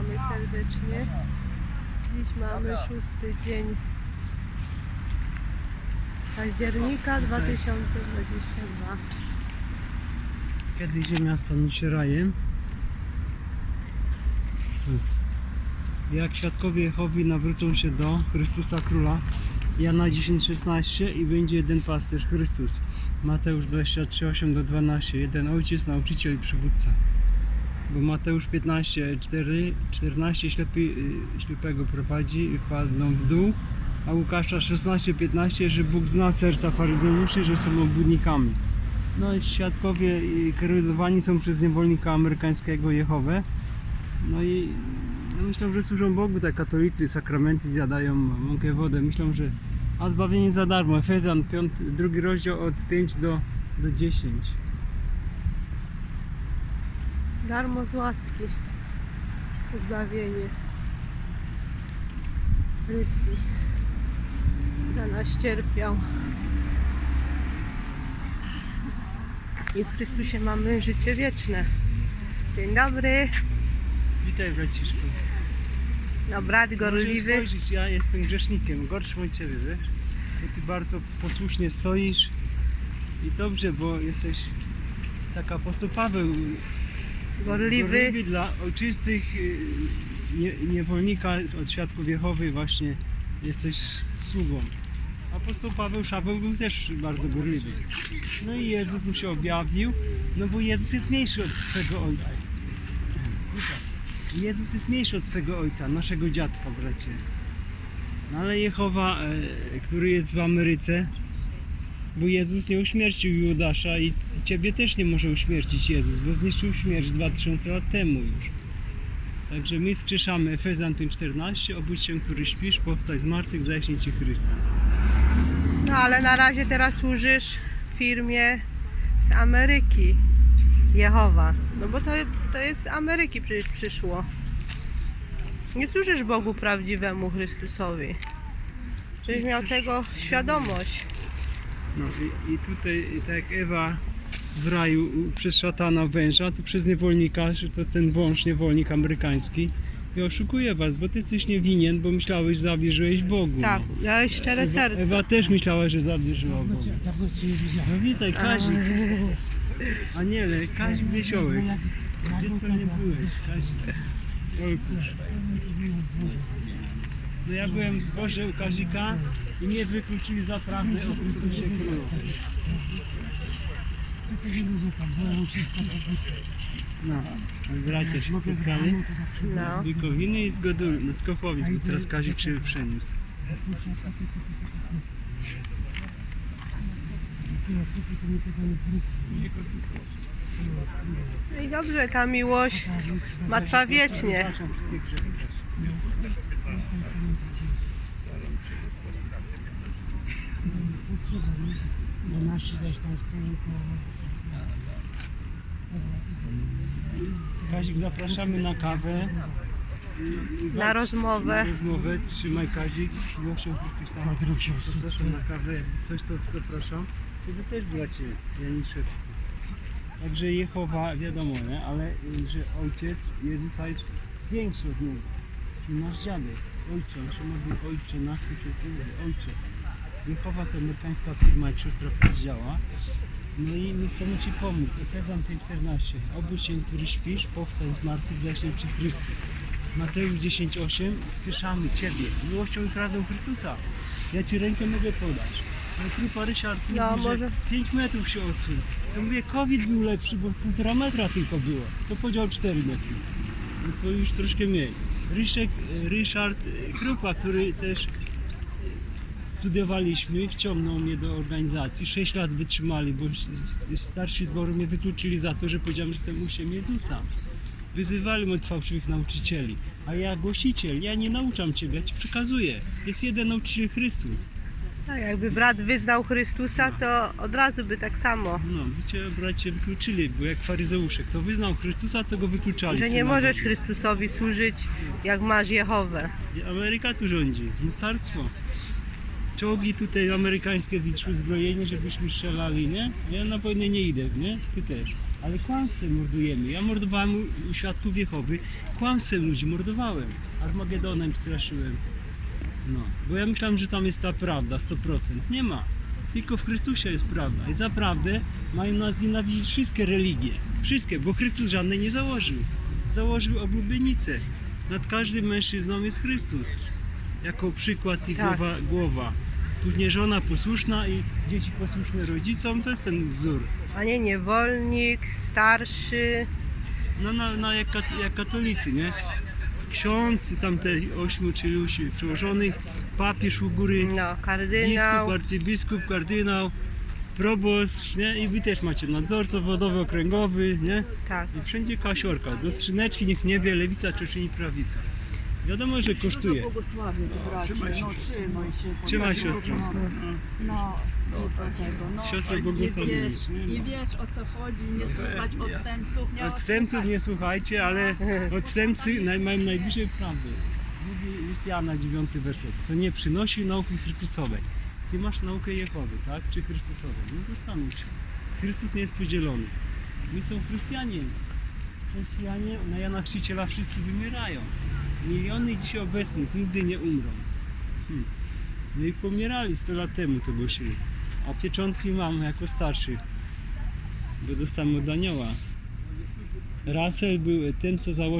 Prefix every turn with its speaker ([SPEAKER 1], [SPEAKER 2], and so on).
[SPEAKER 1] Witamy serdecznie. Dziś mamy szósty dzień października 2022.
[SPEAKER 2] Kiedy ziemia stanie się rajem? Słońce. Jak świadkowie Jehowy nawrócą się do Chrystusa Króla, Jana 10,16 i będzie jeden pasterz, Chrystus. Mateusz 23, 8 do 12. Jeden ojciec, nauczyciel i przywódca. Bo Mateusz 15, 4, 14 ślepy, y, ślepego prowadzi i wpadną w dół, a Łukasza 16, 15, że Bóg zna serca faryzeuszy, że są obłudnikami. No i świadkowie i kierowani są przez niewolnika amerykańskiego Jehowę. No i no myślą, że służą Bogu, tak katolicy, sakramenty zjadają, mąkę, wodę. Myślą, że a zbawienie za darmo. Efezjan, piąty, drugi rozdział od 5 do, do 10.
[SPEAKER 1] Darmo z łaski. Zbawienie. Chrystus za nas cierpiał. I w Chrystusie mamy życie wieczne. Dzień dobry.
[SPEAKER 2] Witaj braciszku.
[SPEAKER 1] No brat
[SPEAKER 2] Możesz
[SPEAKER 1] gorliwy.
[SPEAKER 2] spojrzeć, ja jestem grzesznikiem, gorszym od Ciebie, wiesz? Bo Ty bardzo posłusznie stoisz i dobrze, bo jesteś taka apostoł Paweł,
[SPEAKER 1] Gorliwy.
[SPEAKER 2] Gorliwy dla ojczystych y, nie, niewolnika od świadków Jehowy właśnie jesteś sługą. Apostoł Paweł Szabeł był też bardzo gorliwy. No i Jezus mu się objawił, no bo Jezus jest mniejszy od swego ojca. Jezus jest mniejszy od swego ojca, naszego dziadka, bracie. No ale Jehowa, e, który jest w Ameryce, bo Jezus nie uśmiercił Judasza i Ciebie też nie może uśmiercić Jezus, bo zniszczył śmierć 2000 lat temu już. Także my skrzeszamy Efezjan 5.14 Obudź się, który śpisz, powstać z martwych, zaśnie Ci Chrystus.
[SPEAKER 1] No ale na razie teraz służysz firmie z Ameryki. Jehowa. No bo to, to jest z Ameryki przecież przyszło. Nie służysz Bogu prawdziwemu Chrystusowi. Żebyś miał tego świadomość.
[SPEAKER 2] No i, i tutaj, i tak jak Ewa w raju przez szatana węża, to przez niewolnika, że to jest ten wąż niewolnik amerykański i oszukuje Was, bo Ty jesteś niewinien, bo myślałeś, że zawierzyłeś Bogu.
[SPEAKER 1] Tak,
[SPEAKER 2] no.
[SPEAKER 1] miałeś szczere
[SPEAKER 2] Ewa,
[SPEAKER 1] serce.
[SPEAKER 2] Ewa też myślała, że zawierzyła
[SPEAKER 3] Dawno
[SPEAKER 2] Bogu.
[SPEAKER 3] cię, dawno cię nie widziałem.
[SPEAKER 2] No witaj, Kazik. Aniele, Kazik Wiesiołek. Gdzie to nie byłeś, Kazik? Olkusz. No ja byłem w zborze u Kazika i mnie wykluczyli za prawdę o Chrystusie Królu. No, bracia się spotkali.
[SPEAKER 1] No.
[SPEAKER 2] Z Wikowiny i z Godul, no z Kochowic, bo teraz Kazik się przeniósł.
[SPEAKER 1] No i dobrze, ta miłość ma trwa wiecznie.
[SPEAKER 3] Zaś tam stoją
[SPEAKER 2] Kazik, zapraszamy na kawę.
[SPEAKER 1] Na rozmowę.
[SPEAKER 2] Na rozmowę. Trzymaj Kazik.
[SPEAKER 3] Po Odrób się
[SPEAKER 2] Zapraszam na kawę. Jakby coś to zapraszam. Ciebie też bracie Janiszewski. Także Jehowa wiadomo, nie? ale że ojciec Jezusa jest większy od niego. Nasz dziadek. Ojcze, nasze modły ojcze, nasz tu się ojcze. Jehowa to amerykańska firma, jak siostra powiedziała. No i my chcemy Ci pomóc. Efezjan 5.14. Obudź się, który śpisz, powstań z martwych, zaśnie Ci Chrystus. Mateusz 10.8. Spieszamy Ciebie miłością i prawdą Chrystusa. Ja Ci rękę mogę podać. No trupa Ryszard
[SPEAKER 1] No,
[SPEAKER 2] mówi,
[SPEAKER 1] może-
[SPEAKER 2] że 5 metrów się odsuł. To mówię, COVID był lepszy, bo półtora metra tylko było. To podział 4 metry. No to już troszkę mniej. Ryszek, Ryszard e, Krupa, który też studiowaliśmy, wciągnął mnie do organizacji. 6 lat wytrzymali, bo starsi zboru mnie wykluczyli za to, że powiedziałem, że jestem uczniem Jezusa. Wyzywali od fałszywych nauczycieli. A ja głosiciel, ja nie nauczam Ciebie, ja Ci przekazuję. Jest jeden nauczyciel Chrystus.
[SPEAKER 1] Tak, jakby brat wyznał Chrystusa, to od razu by tak samo.
[SPEAKER 2] No, Cię bracie wykluczyli, bo jak faryzeusze, kto wyznał Chrystusa, to go wykluczali.
[SPEAKER 1] Że nie
[SPEAKER 2] synagogi.
[SPEAKER 1] możesz Chrystusowi służyć, jak masz Jehowę.
[SPEAKER 2] Ameryka tu rządzi, mocarstwo. Czołgi tutaj amerykańskie wyszły zbrojenie, żebyśmy strzelali, nie? Ja na wojnę nie idę, nie? Ty też. ale kłamstwem mordujemy. Ja mordowałem u- u świadków Jehowy, kłamstwem ludzi mordowałem. Armagedonem straszyłem. No, bo ja myślałem, że tam jest ta prawda, 100%. Nie ma. Tylko w Chrystusie jest prawda. I zaprawdę mają nas nienawidzić wszystkie religie. Wszystkie, bo Chrystus żadnej nie założył. Założył oblubienicę. Nad każdym mężczyzną jest Chrystus. Jako przykład i
[SPEAKER 1] Tak.
[SPEAKER 2] głowa, głowa. Później żona posłuszna i dzieci posłuszne rodzicom, to jest ten wzór.
[SPEAKER 1] A nie niewolnik, starszy.
[SPEAKER 2] No, no, no jak, kat- jak katolicy, nie? Ksiądz, tam te ośmiu czy iluś przełożonych, papież u góry,
[SPEAKER 1] No,
[SPEAKER 2] biskup,
[SPEAKER 1] kardynał.
[SPEAKER 2] arcybiskup, kardynał, proboszcz, nie? I wy też macie nadzorca wodowy, okręgowy, nie?
[SPEAKER 1] Tak.
[SPEAKER 2] I wszędzie kasiorka. Do skrzyneczki niech nie wie lewica czy czyni prawica. Wiadomo, że kosztuje.
[SPEAKER 4] Błogosławiec, bracie, no trzymaj się.
[SPEAKER 2] Trzymaj siostro.
[SPEAKER 4] No, no i do tego, no.
[SPEAKER 2] Siostro
[SPEAKER 4] i
[SPEAKER 2] błogosławienie.
[SPEAKER 4] wiesz, I wiesz o co chodzi, nie słuchać odstępców, nie
[SPEAKER 2] Odstępców nie słuchajcie, ale odstępcy naj, mają najbliżej prawdy. Mówi Lucjana 9 werset. Co nie przynosi nauki Chrystusowej. Ty masz naukę Jehowy, tak? Czy Chrystusowej? No zastanów się. Chrystus nie jest podzielony. My są Chrystianie. Chrześcijanie na Jana Chrzciciela wszyscy wymierają. Miliony dzisiaj obecnych nigdy nie umrą. Hmm. No i pomierali 100 lat temu to głosili. A pieczątki mamy jako starszych. Bo dostałem od anioła. Russell był tym, co założył